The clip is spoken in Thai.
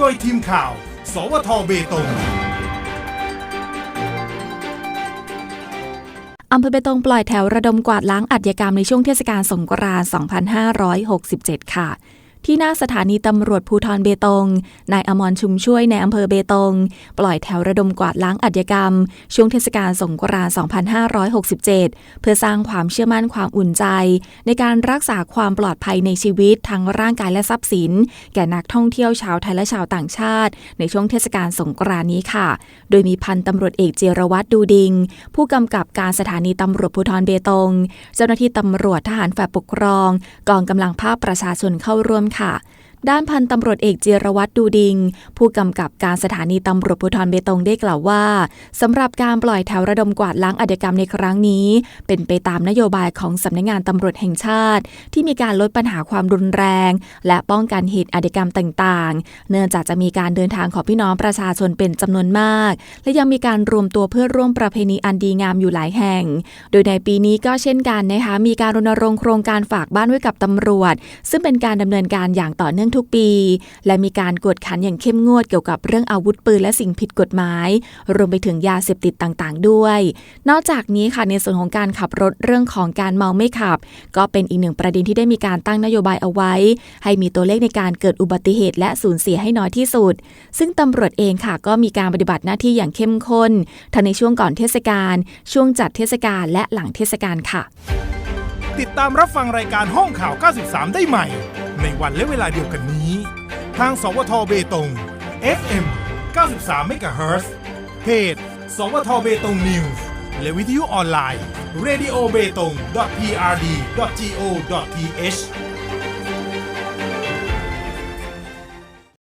โดยทีมข่าว สวทเบตงอำเภอเบตงปล่อยแถวระดมกวาดล้างอัจยกรรมในช่วงเทศกาลสงกรานต์ 2567 ค่ะ ที่หน้าสถานีตำรวจภูธรเบตง นายอมรชุมช่วยในอำเภอเบตง ปล่อยแถวระดมกวาดล้างอัจญกรรม ช่วงเทศกาลสงกรานต์2567 เพื่อสร้างความเชื่อมั่นความอุ่นใจ ในการรักษาความปลอดภัยในชีวิตทั้งร่างกายและทรัพย์สิน แก่นักท่องเที่ยวชาวไทยและชาวต่างชาติ ในช่วงเทศกาลสงกรานต์นี้ค่ะ โดยมีพันตำรวจเอกเจรวัตรดูดิง ผู้กำกับการสถานีตำรวจภูธรเบตง เจ้าหน้าที่ตำรวจทหารฝ่ายปกครอง กองกำลังภาคประชาชนเข้าร่วมค่ะ ด้านพันตำรวจเอกเจรวัตรดูดิง ผู้กำกับการสถานีตำรวจภูธรเบตงได้กล่าวว่าสำหรับการปล่อยแถวระดมกวาดล้างอาชญากรรมในครั้งนี้ เป็นไปตามนโยบายของสำนักงานตำรวจแห่งชาติ ที่มีการลดปัญหาความรุนแรง และป้องกันเหตุอาชญากรรมต่างๆ เนื่องจากจะมีการเดินทางของพี่น้องประชาชนเป็นจำนวนมาก และยังมีการรวมตัวเพื่อร่วมประเพณีอันดีงามอยู่หลายแห่ง โดยในปีนี้ก็เช่นกันนะคะมีการรณรงค์โครงการฝากบ้านไว้กับตำรวจ ซึ่งเป็นการดำเนินการอย่างต่อเนื่องทุกปี และมีการกวดขันอย่างเข้มงวดเกี่ยวกับเรื่องอาวุธปืนและสิ่งผิดกฎหมาย รวมไปถึงยาเสพติดต่างๆ ด้วย นอกจากนี้ค่ะในส่วนของการขับรถเรื่องของการเมาไม่ขับ ก็เป็นอีกหนึ่งประเด็นที่ได้มีการตั้งนโยบายเอาไว้ ให้มีตัวเลขในการเกิดอุบัติเหตุ และสูญเสียให้น้อยที่สุด ซึ่งตำรวจเองค่ะก็มีการปฏิบัติหน้าที่อย่างเข้มข้นทั้งในช่วงก่อนเทศกาลช่วงจัดเทศกาลและหลังเทศกาลค่ะ ติดตามรับฟังรายการห้องข่าว 93 ได้ใหม่ ในวันและเวลาเดียวกันนี้ ทางสวทเบตง FM 93 MHz เพจ สวทเบตงนิวส์และวิทยุออนไลน์ radio b e t o n g prd go th